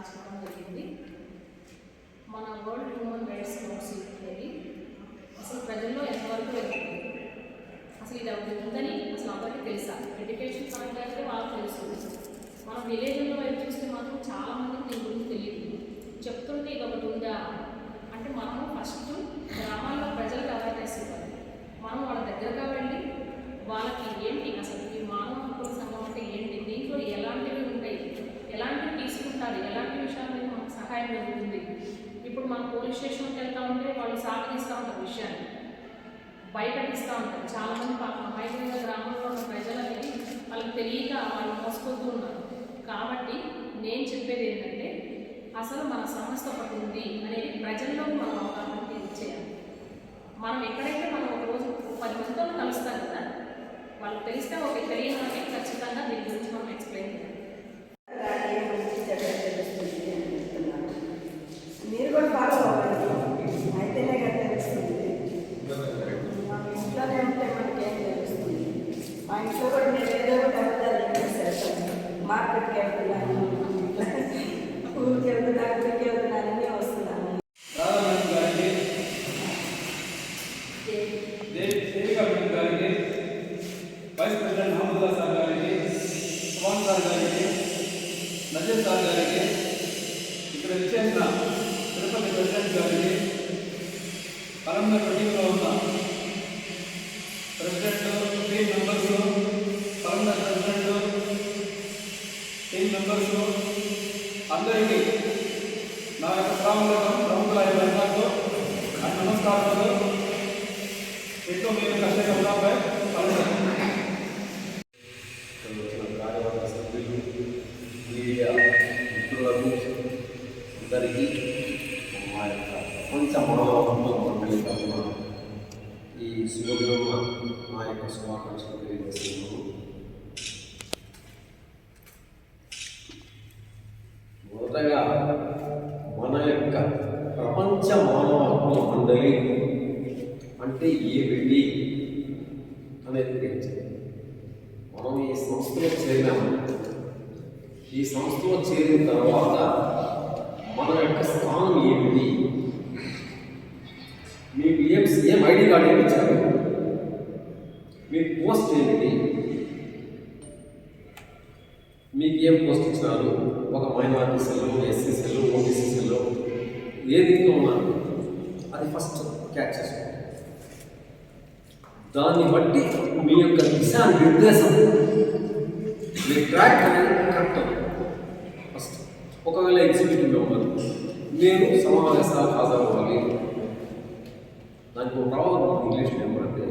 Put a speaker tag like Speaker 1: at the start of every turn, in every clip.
Speaker 1: గురించి జరిగింది. మన వరల్డ్ హ్యూమన్ రైట్స్ కౌన్సిల్ అనేది అసలు ప్రజల్లో ఎంతవరకు వెళ్తుంది? అసలు ఇది ఒకటి ఉందని అసలు అందరికీ తెలుసా? ఎడ్యుకేషన్ పరంగా అయితే వాళ్ళకి తెలుసు. మనం విలేజ్లో వైపు చూస్తే మాత్రం చాలామందికి దీని గురించి తెలియదు. చెప్తుంటే ఇది ఒకటి ఉందా అంటే మనము ఫస్ట్ గ్రామాల్లో ప్రజలకు అవేర్నెస్ ఇవ్వాలి మనం వాళ్ళ దగ్గరగా వెళ్ళి వాళ్ళకి ఏంటి అసలు ఈ మానవ హక్కుల సంఘం అంటే ఏంటి దీంట్లో ఎలాంటివి ఉంటాయి ఎలాంటివి తీసుకుంటారు ఎలాంటి విషయాల మీద మనకు సహాయం జరుగుతుంది ఇప్పుడు మనం పోలీస్ స్టేషన్కి వెళ్తా ఉంటే వాళ్ళు సాగదీస్తూ ఉంటారు విషయాన్ని భయపెట్టిస్తూ ఉంటారు. చాలామంది పాపం హైదరాబాద్ గ్రామంలో ఉన్న ప్రజలు అనేది వాళ్ళకి తెలియక వాళ్ళు మోసపోతూ ఉన్నారు. కాబట్టి నేను చెప్పేది ఏంటంటే అసలు మన సమస్య ఒకటి ఉంది అనేది ప్రజల్లో మనం అవగాహన చేయాలి. మనం ఎక్కడైతే మనం ఒక రోజు పది మందితో కలుస్తాం కదా వాళ్ళకి తెలిస్తే ఒక తెలియని ఖచ్చితంగా దీని గురించి మనం ఎక్స్ప్లెయిన్ చేయాలి
Speaker 2: అలాగే మంచి చెడ్డ తెలుస్తుంది అని చెప్తున్నాను. మీరు కూడా ఫాలో అవ్వండి అయితేనే కదా తెలుస్తుంది మన ఇంట్లోనే ఉంటే మనకి ఏం తెలుస్తుంది మా ఇంట్లో కూడా నేను ఏదో ఒకటి అబద్ధాలు చేసేస్తాను మార్కెట్కి వెళ్తున్నాను ఊరికి వెళ్తున్నాను వస్తున్నాను
Speaker 3: Devi Devika vice president Mahammadulla sir గారికి సుమాన్ సార్ గారికి నజీర్ సార్ గారికి ఇక్కడ ఇచ్చేసిన తిరుపతి ప్రెసిడెంట్ గారికి కలంబర్ టీంలో ఉన్న టీం అందరికీ నా యొక్క ప్రాముఖ్యత ప్రముఖుల యొక్క అండ్ నమస్కారాలు. ఎంతో మీరు కష్టపడడంపై పలుకుతాను
Speaker 4: వచ్చిన కార్యవర్గ సభ్యులు మీడియా మిత్రులకు అందరికీ మా యొక్క ప్రపంచ మానవ ఈ శుభదిన మా యొక్క శుభాకాంక్షలు తెలియజేస్తుంది మొదటగా మన యొక్క ప్రపంచ మానవ హక్కుల మండలి అంటే ఏమిటి అనేది తెలియజేయాలి మనం ఈ సంస్థలో చేరినాము ఈ సంస్థలో చేరిన తర్వాత మన యొక్క స్థానం ఏమిటి? మీకు ఏం ఏం ఐడి కార్డు ఏమి ఇచ్చారు? మీ పోస్ట్ ఏమిటి? మీకు ఏం పోస్ట్ ఇచ్చినారు? ఒక minority cell SC cell OBC cell ఏ దీంట్లో ఉన్నారు? అది ఫస్ట్ క్యాచ్ చేసుకోండి. దాన్ని బట్టి మీ యొక్క దిశా నిర్దేశం. మీ ట్రాక్ అనేది కరెక్ట్ ఫస్ట్ ఒకవేళ ఎగ్జిక్యూటివ్ అవ్వాలి నేను సమావేశాలు హాజరవ్వాలి. దానికి ఒక ప్రాబ్లం ఇంగ్లీష్ ఏమంటే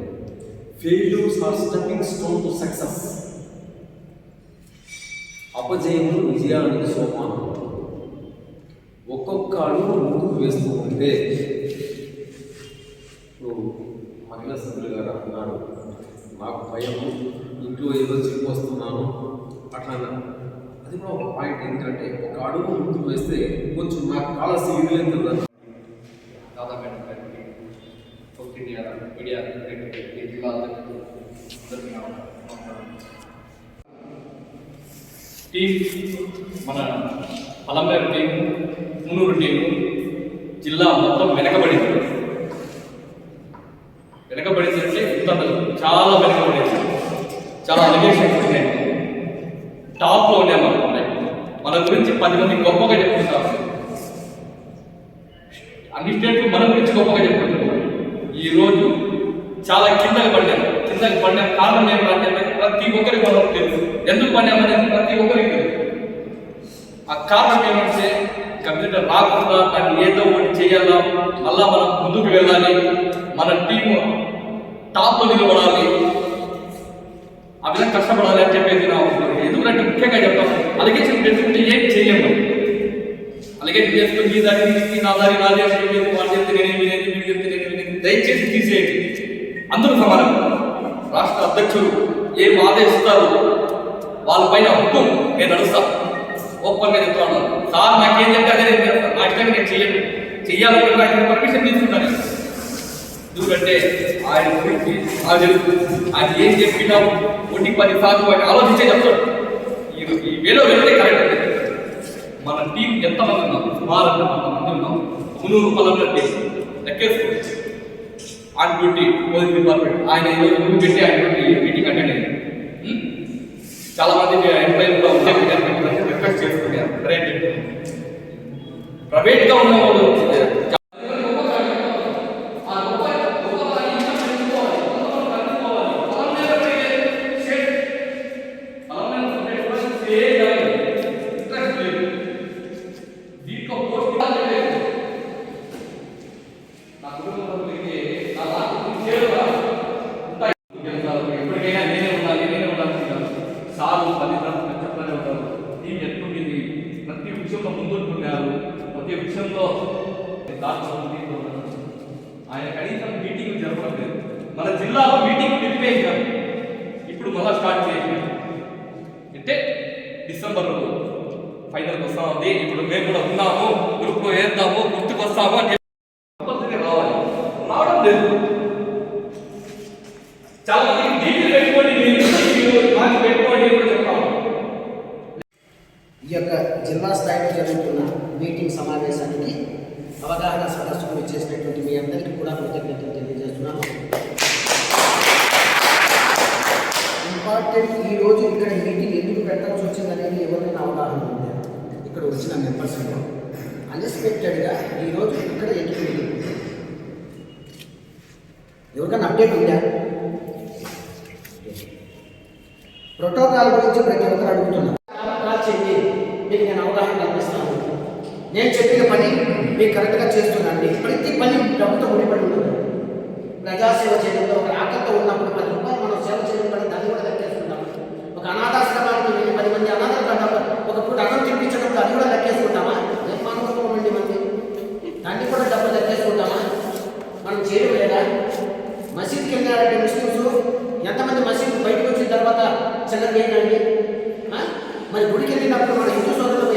Speaker 4: failures are stepping stone to success అపజయములు విజయానికి సోపానం. ఒక్కొక్క అడుగు ముందుకు వేస్తూ ఉంటే గారు అన్నాడు నాకు భయము ఇంట్లో ఏదో చెప్పొస్తున్నాను. అట్లా అది కూడా ఒక పాయింట్ ఏంటంటే ఒక అడుగు ముందుకు వేస్తే కొంచెం నాకు కావాల్సిన ఇది లేదు కదా
Speaker 3: ఇండియా మీడియా డైరెక్టర్కి టీం మన పలంబేరు టీం మునూరు టీం జిల్లా మొత్తం వెనకబడింది అంటే ఇంత చాలా వెనకబడింది చాలా అలిగేషన్స్ ఉన్నాయి. టాప్లో ఉన్నాము మన గురించి పది మంది గొప్పగా చెప్పుకుంటారు అన్ని స్టేట్లు మన గురించి గొప్పగా చెప్పుకుంటున్నారు ఈరోజు చాలా కిందకి పడ్డాను కిందకి పడిన కారణం ఏంటంటే ప్రతి ఒక్కరికి మనం తెలుసు. ఎందుకు పడ్డామనేది ప్రతి ఒక్కరికి తెలుసు. ఆ కారణం ఏమంటే కంప్యూటర్ రాకుండా దాన్ని ఏదో ఒకటి చేయాలా? మళ్ళా మనం ముందుకు వెళ్ళాలి. మన టీము టాప్లో నిలబడాలి. ఆ విధంగా కష్టపడాలి అని చెప్పేది నా ఉద్దేశం. ఎందుకంటే ముఖ్యంగా చెప్తాను అలిగేషన్ పెట్టుకుంటే ఏం చేయలేము అలిగేషన్ చేసుకుని మీ దారి మీ నా దారి నా దేశం ఏమైంది వాళ్ళు చెప్తే నేను వినేది మీరు చెప్తే నేను వినేది? దయచేసి తీసేయండి. అందరూ సమానం. రాష్ట్ర అధ్యక్షులు ఏం ఆదేశిస్తారు వాళ్ళ పైన హుకుం. నేను నడుస్తా. ఓపెన్గా చెప్తాను సార్ నాకేం చెప్తే అదే నేను చేస్తాను నా ఇష్టంగా నేను చెయ్యను. చెయ్యాలంటే నాకు పర్మిషన్ తీసుకుంటాను. ఎందుకంటే ఆయన గురించి ఆయన ఆయన ఏం చెప్పినా ఒంటి పది సార్లు వాటి ఆలోచించే చెప్తాడు. ఈ వేలో వెళ్తే కరెక్ట్ అండి మన టీం ఎంతమంది ఉన్నాం? సుమారు అంటే కొంతమంది ఉన్నాం. మునూరు రూపాయల team లెక్కేసుకోండి on duty police department ఆయన ఈరోజు ముందు పెట్టి ఆయన మీటింగ్ అటెండ్ అయ్యింది చాలా మంది ఎంప్లాయీలు కూడా ఉంటే రిక్వెస్ట్ చేసుకుంటారు ప్రైవేట్ ప్రైవేట్గా ఉన్న వాళ్ళు ఆ గొప్ప గొప్ప ఇంకా పెంచుకోవాలి కొంతమంది కలుపుకోవాలి పొలం మీద పెరిగే షేడ్ పొలం మీద ఉండే కూడా షేడ్ అనేది ఇంట్రెస్ట్ లేదు దీంట్లో పోస్ట్ లేదు నా కుటుంబంలోకి నా నాకు చేరుగా ఉంటాయి గెలుస్తారు. ఎప్పటికైనా నేనే ఉండాలి నేనే ఉండాలి అంటారు. సార్లు తల్లిదండ్రులు చెప్తూనే ఉంటారు. టీం ఎట్లుండింది ప్రతి విషయంలో ముందుంటున్నారు. ప్రతి విషయంలో దాంట్లో ఆయన కనీసం మీటింగ్ జరపడం లేదు. మన జిల్లాలో మీటింగ్ నిలిపేసాం ఇప్పుడు మళ్ళా స్టార్ట్ చేసాం అంటే డిసెంబర్ ఫైనల్కి వస్తామండి ఇప్పుడు మేము కూడా ఉన్నాము. గ్రూప్లో వేద్దాము గుర్తుకొస్తాము అని చెప్పి కంపల్సరీ రావాలి రావడం లేదు చాలా మంది డీటెయిల్ పెట్టుకోండి మీరు మాకు పెట్టుకోండి అని కూడా చెప్తాము
Speaker 5: ఈ యొక్క జిల్లా స్థాయిలో జరుగుతున్న మీటింగ్ సమావేశానికి అవగాహన సదస్సుకు ఇచ్చేసినటువంటి మీ అందరికీ కూడా కృతజ్ఞతలు తెలియజేస్తున్నాను. ఇంపార్టెంట్ ఈ రోజు ఇక్కడ మీటింగ్ ఎందుకు పెట్టాల్సి వచ్చిందనేది ఎవరైనా అవగాహన ఉంది. ఇక్కడ వచ్చిన మెంబర్స్ అన్ఎక్స్పెక్టెడ్గా ఈరోజు ఇక్కడ ఎందుకు మీటింగ్ ఎవరికైనా అప్డేట్ ఉందా? ప్రోటోకాల్ గురించి ప్రతి ఒక్కరు అడుగుతున్నారు కాల్ చేయండి మీకు నేను అవగాహన కల్పిస్తాను నేను చెప్పిన పని మీరు కరెక్ట్గా చేస్తున్నాను ప్రతి పని డబ్బుతో ముడిపడి ఉంటుంది. ప్రజాసేవ చేయడంలో ఒక ఆకలితో ఉన్నప్పుడు పది రూపాయలు మనం సేవ చేయడం పని దాన్ని కూడా లెక్కేసుకుంటాం. ఒక అనాథాశ్రమానికి వెళ్ళి పది మంది అనాథలు కట్టాలి ఒక పూట అన్నం తినిపించడం అది కూడా లెక్కేసుకుంటామా? ఏం మానవత్వం అండి మంది దాన్ని కూడా డబ్బులు లెక్కేసుకుంటామా? మనం చేయడం లేదా? మసీద్కి వెళ్ళారంటే ముస్లిమ్స్ ఎంతమంది మసీద్ బయటకు వచ్చిన తర్వాత చిల్లర ఏంటండి? మరి గుడికి వెళ్ళినప్పుడు మన హిందూ సోదరులు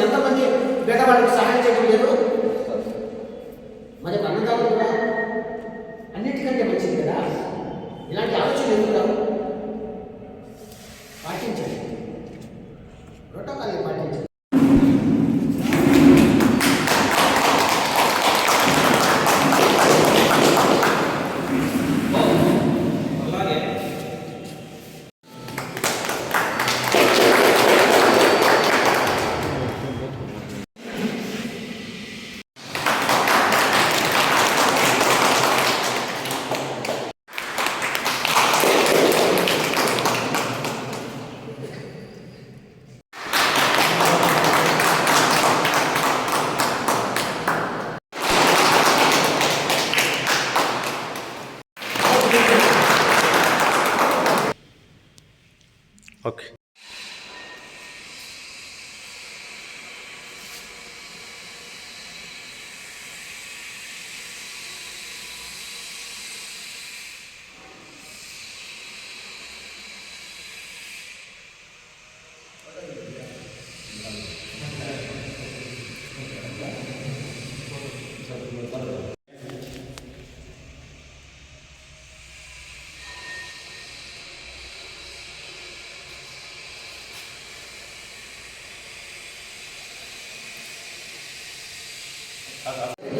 Speaker 5: ಓಕೆ మీరు మాట్లాడి